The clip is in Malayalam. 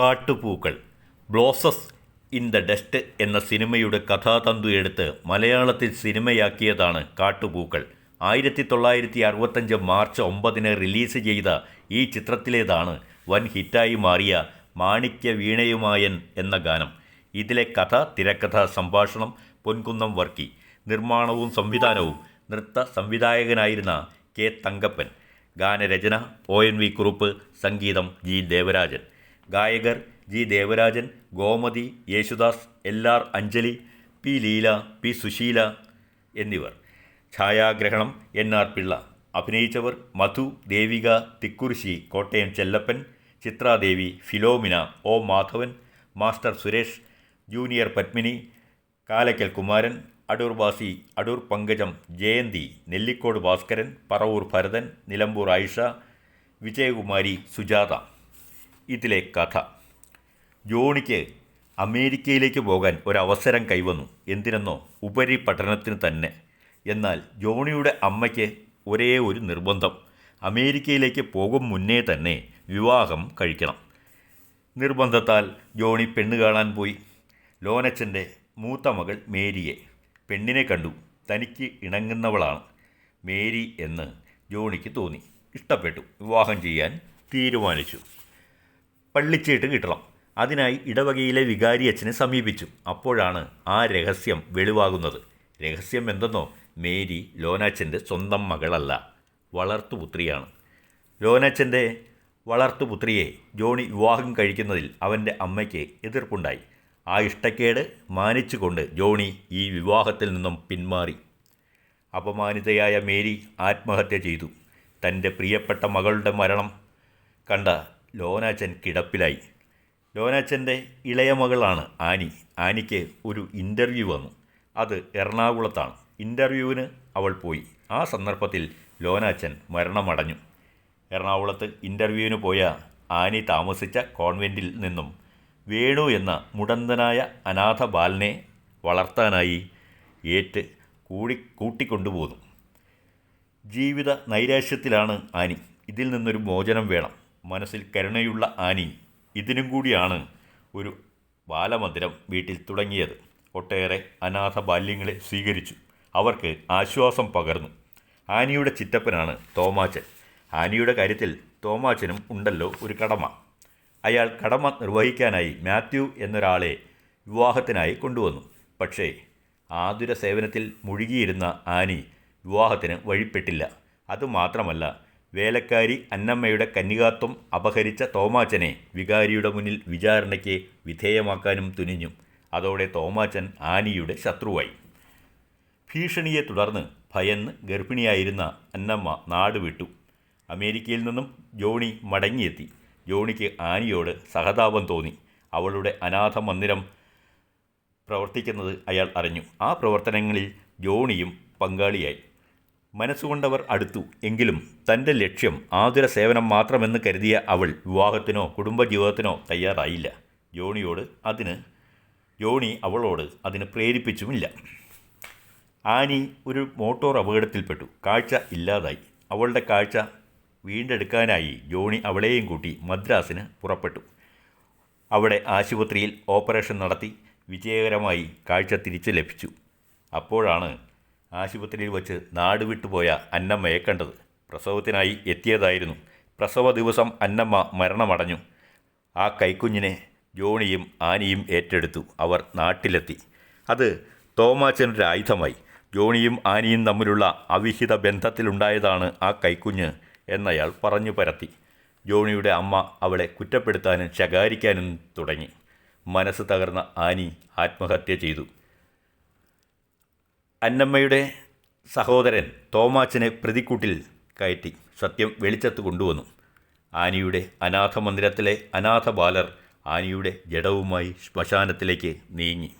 കാട്ടുപൂക്കൾ ബ്ലോസസ് ഇൻ ദ ഡസ്റ്റ് എന്ന സിനിമയുടെ കഥാതന്തു എടുത്ത് മലയാളത്തിൽ സിനിമയാക്കിയതാണ് കാട്ടുപൂക്കൾ. ആയിരത്തി തൊള്ളായിരത്തി അറുപത്തഞ്ച് മാർച്ച് ഒമ്പതിന് റിലീസ് ചെയ്ത ഈ ചിത്രത്തിലേതാണ് വൻ ഹിറ്റായി മാറിയ മാണിക്യ വീണയുമായൻ എന്ന ഗാനം. ഇതിലെ കഥ തിരക്കഥ സംഭാഷണം പൊൻകുന്നം വർക്കി. നിർമ്മാണവും സംവിധാനവും നൃത്ത സംവിധായകനായിരുന്ന കെ തങ്കപ്പൻ. ഗാനരചന ഒ എൻ വി കുറുപ്പ് സംഗീതം ജി ദേവരാജൻ. ഗായകർ G Devarajan Gomathi Yesudas L R Anjali P Leela P Susheela എന്നിവർ. ഛായാഗ്രഹണം N R Pillai. അഭിനയിച്ചവർ Madhu Devika Thikkurissi Kottayam Chellappan Chithradevi Philomina O Madhavan master Suresh junior Padmini Kalakkal Kumaran Adoor Basi Adoor Pankajam Jayanthi Nellikode Bhaskaran Paravoor Bharathan Nilambur Ayisha Vijayakumari Sujatha. ഇതിലെ കഥ. ജോണിക്ക് അമേരിക്കയിലേക്ക് പോകാൻ ഒരവസരം കൈവന്നു. എന്തിനെന്നോ ഉപരി പഠനത്തിന് തന്നെ. എന്നാൽ ജോണിയുടെ അമ്മയ്ക്ക് ഒരേ ഒരു നിർബന്ധം. അമേരിക്കയിലേക്ക് പോകും മുന്നേ തന്നെ വിവാഹം കഴിക്കണം. നിർബന്ധത്താൽ ജോണി പെണ്ണ് കാണാൻ പോയി. ലോനച്ചന്റെ മൂത്ത മകൾ മേരിയെ. പെണ്ണിനെ കണ്ടു. തനിക്ക് ഇണങ്ങുന്നവളാണ്. മേരി എന്ന് ജോണിക്ക് തോന്നി. ഇഷ്ടപ്പെട്ടു. വിവാഹം ചെയ്യാൻ തീരുമാനിച്ചു. പള്ളിച്ചീട്ട് കിട്ടണം. അതിനായി ഇടവകയിലെ വികാരി അച്ഛനെ സമീപിച്ചു. അപ്പോഴാണ് ആ രഹസ്യം വെളിവാകുന്നത്. രഹസ്യം എന്തെന്നോ? മേരി ലോനാച്ചന്റെ സ്വന്തം മകളല്ല. വളർത്തുപുത്രിയാണ്. ലോനാച്ചന്റെ വളർത്തുപുത്രിയെ ജോണി വിവാഹം കഴിക്കുന്നതിൽ അവന്റെ അമ്മയ്ക്ക് എതിർപ്പുണ്ടായി. ആ ഇഷ്ടക്കേട് മാനിച്ചുകൊണ്ട് ജോണി ഈ വിവാഹത്തിൽ നിന്നും പിന്മാറി. അപമാനിതയായ മേരി ആത്മഹത്യ ചെയ്തു. തന്റെ പ്രിയപ്പെട്ട മകളുടെ മരണം കണ്ട ലോനാച്ചൻ കിടപ്പിലായി. ലോനാച്ചന്റെ ഇളയ മകളാണ് ആനി. ആനിക്ക് ഒരു ഇന്റർവ്യൂ വന്നു. അത് എറണാകുളത്താണ്. ഇന്റർവ്യൂവിന് അവൾ പോയി. ആ സന്ദർഭത്തിൽ ലോനാച്ചൻ മരണമടഞ്ഞു. എറണാകുളത്ത് ഇന്റർവ്യൂവിന് പോയ ആനി താമസിച്ച കോൺവെന്റിൽ നിന്നും വേണു എന്ന മുടന്തനായ അനാഥ ബാലനെ വളർത്താനായി ഏറ്റ് കൂടി കൂട്ടിക്കൊണ്ടുപോന്നു. ജീവിത നൈരാശ്യത്തിലാണ് ആനി. ഇതിൽ നിന്നൊരു മോചനം വേണം. മനസ്സിൽ കരുണയുള്ള ആനി ഇതിനും കൂടിയാണ് ഒരു ബാലമന്ദിരം വീട്ടിൽ തുടങ്ങിയത്. ഒട്ടേറെ അനാഥ ബാല്യങ്ങളെ സ്വീകരിച്ചു. അവർക്ക് ആശ്വാസം പകർന്നു. ആനിയുടെ ചിറ്റപ്പനാണ് തോമാച്ചൻ. ആനിയുടെ കാര്യത്തിൽ തോമാച്ചനും ഉണ്ടല്ലോ ഒരു കടമ. അയാൾ കടമ നിർവഹിക്കാനായി മാത്യു എന്നൊരാളെ വിവാഹത്തിനായി കൊണ്ടുവന്നു. പക്ഷേ ആതുര സേവനത്തിൽ മുഴുകിയിരുന്ന ആനി വിവാഹത്തിന് വഴിപ്പെട്ടില്ല. അതുമാത്രമല്ല വേലക്കാരി അന്നമ്മയുടെ കന്യകാത്വം അപഹരിച്ച തോമാച്ചനെ വികാരിയുടെ മുന്നിൽ വിചാരണയ്ക്ക് വിധേയമാക്കാനും തുനിഞ്ഞു. അതോടെ തോമാച്ചൻ ആനിയുടെ ശത്രുവായി. ഭീഷണിയെ തുടർന്ന് ഭയന്ന് ഗർഭിണിയായിരുന്ന അന്നമ്മ നാടുവിട്ടു അമേരിക്കയിൽ നിന്നും ജോണി മടങ്ങിയെത്തി. ജോണിക്ക് ആനിയോട് സഹതാപം തോന്നി. അവളുടെ അനാഥ മന്ദിരം പ്രവർത്തിക്കുന്നത് അയാൾ അറിഞ്ഞു. ആ പ്രവർത്തനങ്ങളിൽ ജോണിയും പങ്കാളിയായി. മനസ്സുകൊണ്ടവർ അടുത്തു. എങ്കിലും തന്റെ ലക്ഷ്യം ആതുര സേവനം മാത്രമെന്ന് കരുതിയ അവൾ വിവാഹത്തിനോ കുടുംബജീവിതത്തിനോ തയ്യാറായില്ല. ജോണിയോട് അതിന് ജോണി അവളോട് അതിന് പ്രേരിപ്പിച്ചുമില്ല. ആനി ഒരു മോട്ടോർ അപകടത്തിൽപ്പെട്ടു. കാഴ്ച ഇല്ലാതായി. അവളുടെ കാഴ്ച വീണ്ടെടുക്കാനായി ജോണി അവളെയും കൂട്ടി മദ്രാസിന് പുറപ്പെട്ടു. അവിടെ ആശുപത്രിയിൽ ഓപ്പറേഷൻ നടത്തി വിജയകരമായി കാഴ്ച തിരിച്ചു ലഭിച്ചു. അപ്പോഴാണ് ആശുപത്രിയിൽ വച്ച് നാട് വിട്ടുപോയ അന്നമ്മയെ കണ്ടത്. പ്രസവത്തിനായി എത്തിയതായിരുന്നു. പ്രസവ ദിവസം അന്നമ്മ മരണമടഞ്ഞു. ആ കൈക്കുഞ്ഞിനെ ജോണിയും ആനിയും ഏറ്റെടുത്തു. അവർ നാട്ടിലെത്തി. അത് തോമാച്ചനൊരു ആയുധമായി. ജോണിയും ആനിയും തമ്മിലുള്ള അവിഹിത ബന്ധത്തിലുണ്ടായതാണ് ആ കൈക്കുഞ്ഞ് എന്നയാൾ പറഞ്ഞു പരത്തി. ജോണിയുടെ അമ്മ അവളെ കുറ്റപ്പെടുത്താനും ശകാരിക്കാനും തുടങ്ങി. മനസ്സ് തകർന്ന ആനി ആത്മഹത്യ ചെയ്തു. അന്നമ്മയുടെ സഹോദരൻ തോമാച്ചനെ പ്രതിക്കൂട്ടിൽ കയറ്റി സത്യം വെളിച്ചത്ത് കൊണ്ടുവന്നു. ആനിയുടെ അനാഥ മന്ദിരത്തിലെ അനാഥ ബാലർ ആനിയുടെ ജഡവുമായി ശ്മശാനത്തിലേക്ക് നീങ്ങി.